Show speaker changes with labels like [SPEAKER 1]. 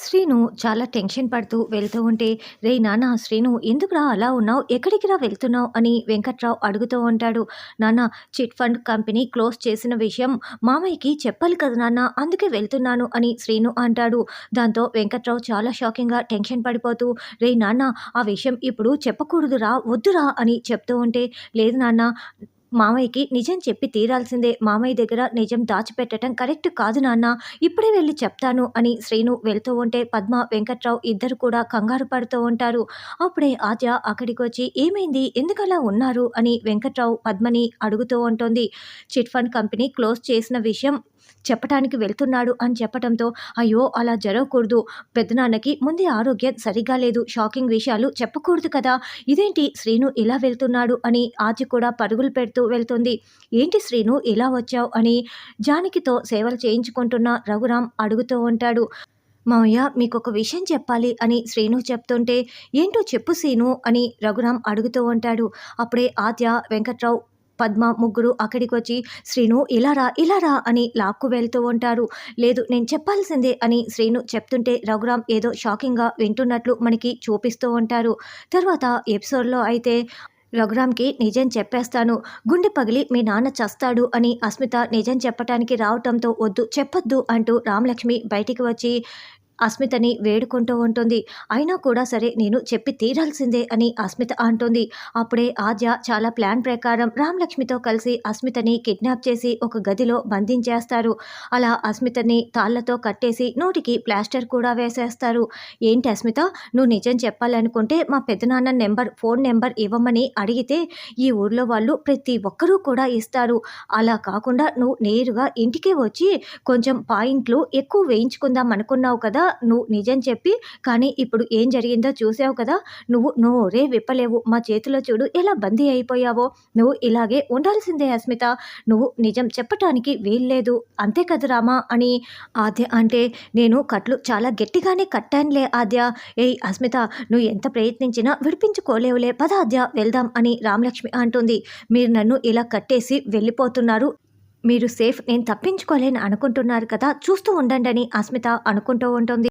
[SPEAKER 1] శ్రీను చాలా టెన్షన్ పడుతూ వెళ్తూ ఉంటే రే నాన్న శ్రీను ఎందుకురా అలా ఉన్నావు? ఎక్కడికి రా వెళ్తున్నావు? అని వెంకట్రావు అడుగుతూ ఉంటాడు. నాన్న చిట్ ఫండ్ కంపెనీ క్లోజ్ చేసిన విషయం మామయ్యకి చెప్పాలి కదా నాన్న అందుకే వెళ్తున్నాను అని శ్రీను అంటాడు. దాంతో వెంకట్రావు చాలా షాకింగ్గా టెన్షన్ పడిపోతూ రే నాన్న ఆ విషయం ఇప్పుడు చెప్పకూడదురా వద్దురా అని చెప్తూ ఉంటే లేదు నాన్న మామయ్యకి నిజం చెప్పి తీరాల్సిందే. మామయ్య దగ్గర నిజం దాచిపెట్టడం కరెక్ట్ కాదు నాన్న. ఇప్పుడే వెళ్ళి చెప్తాను అని శ్రీను వెళ్తూ ఉంటే పద్మ వెంకట్రావు ఇద్దరు కూడా కంగారు పడుతూ ఉంటారు. అప్పుడే ఆద్య అక్కడికి వచ్చి ఏమైంది? ఎందుకలా ఉన్నారు? అని వెంకట్రావు పద్మని అడుగుతూ ఉంటుంది. చిట్ ఫండ్ కంపెనీ క్లోజ్ చేసిన విషయం చెప్పటానికి వెళ్తున్నాడు అని చెప్పడంతో అయ్యో అలా జరగకూడదు. పెద్దనాన్నకి ముందే ఆరోగ్యం సరిగా లేదు. షాకింగ్ విషయాలు చెప్పకూడదు కదా. ఇదేంటి శ్రీను ఇలా వెళ్తున్నాడు అని ఆచి కూడా పరుగులు పెడుతూ వెళ్తుంది. ఏంటి శ్రీను ఇలా వచ్చావు? అని జానకితో సేవలు చేయించుకుంటున్న రఘురాం అడుగుతూ ఉంటాడు. మామయ్య మీకు ఒక విషయం చెప్పాలి అని శ్రీను చెప్తుంటే ఏంటో చెప్పు శ్రీను అని రఘురాం అడుగుతూ ఉంటాడు. అప్పుడే ఆద్య వెంకట్రావు పద్మ ముగ్గురు అక్కడికి వచ్చి శ్రీను ఇలా రా ఇలా రా అని లాక్కు వెళ్తూ ఉంటారు. లేదు నేను చెప్పాల్సిందే అని శ్రీను చెప్తుంటే రఘురామ్ ఏదో షాకింగ్గా వింటున్నట్లు మనకి చూపిస్తూ ఉంటారు. తర్వాత ఎపిసోడ్లో అయితే రఘురామ్కి నిజం చెప్పేస్తాను. గుండె పగిలి మీ నాన్న చస్తాడు అని అస్మిత నిజం చెప్పటానికి రావటంతో వద్దు చెప్పొద్దు అంటూ రామలక్ష్మి బయటికి వచ్చి అస్మితని వేడుకుంటూ ఉంటుంది. అయినా కూడా సరే నేను చెప్పి తీరాల్సిందే అని అస్మిత అంటుంది. అప్పుడే ఆద్య చాలా ప్లాన్ ప్రకారం రామలక్ష్మితో కలిసి అస్మితని కిడ్నాప్ చేసి ఒక గదిలో బంధించేస్తారు. అలా అస్మితని తాళ్ళతో కట్టేసి నోటికి ప్లాస్టర్ కూడా వేసేస్తారు. ఏంటి అస్మిత? నువ్వు నిజం చెప్పాలనుకుంటే మా పెద్దనాన్న నెంబర్ ఫోన్ నెంబర్ ఇవ్వమని అడిగితే ఈ ఊర్లో వాళ్ళు ప్రతి ఒక్కరూ కూడా ఇస్తారు. అలా కాకుండా నువ్వు నేరుగా ఇంటికే వచ్చి కొంచెం పాయింట్లు ఎక్కువ వేయించుకుందాం అనుకున్నావు కదా నువ్వు నిజం చెప్పి కానీ ఇప్పుడు ఏం జరిగిందో చూసావు కదా? నువ్వు నోరే విప్పలేవు. మా చేతిలో చూడు ఎలా బందీ అయిపోయావో. నువ్వు ఇలాగే ఉండాల్సిందే అస్మిత. నువ్వు నిజం చెప్పటానికి వీల్లేదు. అంతే కదా రామా అని ఆద్య అంటే నేను కట్లు చాలా గట్టిగానే కట్టానులే ఆద్య. ఏయ్ అస్మిత నువ్వు ఎంత ప్రయత్నించినా విడిపించుకోలేవులే. పద ఆద్య వెళ్దాం అని రామలక్ష్మి అంటుంది. మీరు నన్ను ఇలా కట్టేసి వెళ్ళిపోతున్నారు. మీరు సేఫ్ నేను తప్పించుకోలేను అనుకుంటున్నారు కదా చూస్తూ ఉండండి అని అస్మిత అనుకుంటూ ఉంటుంది.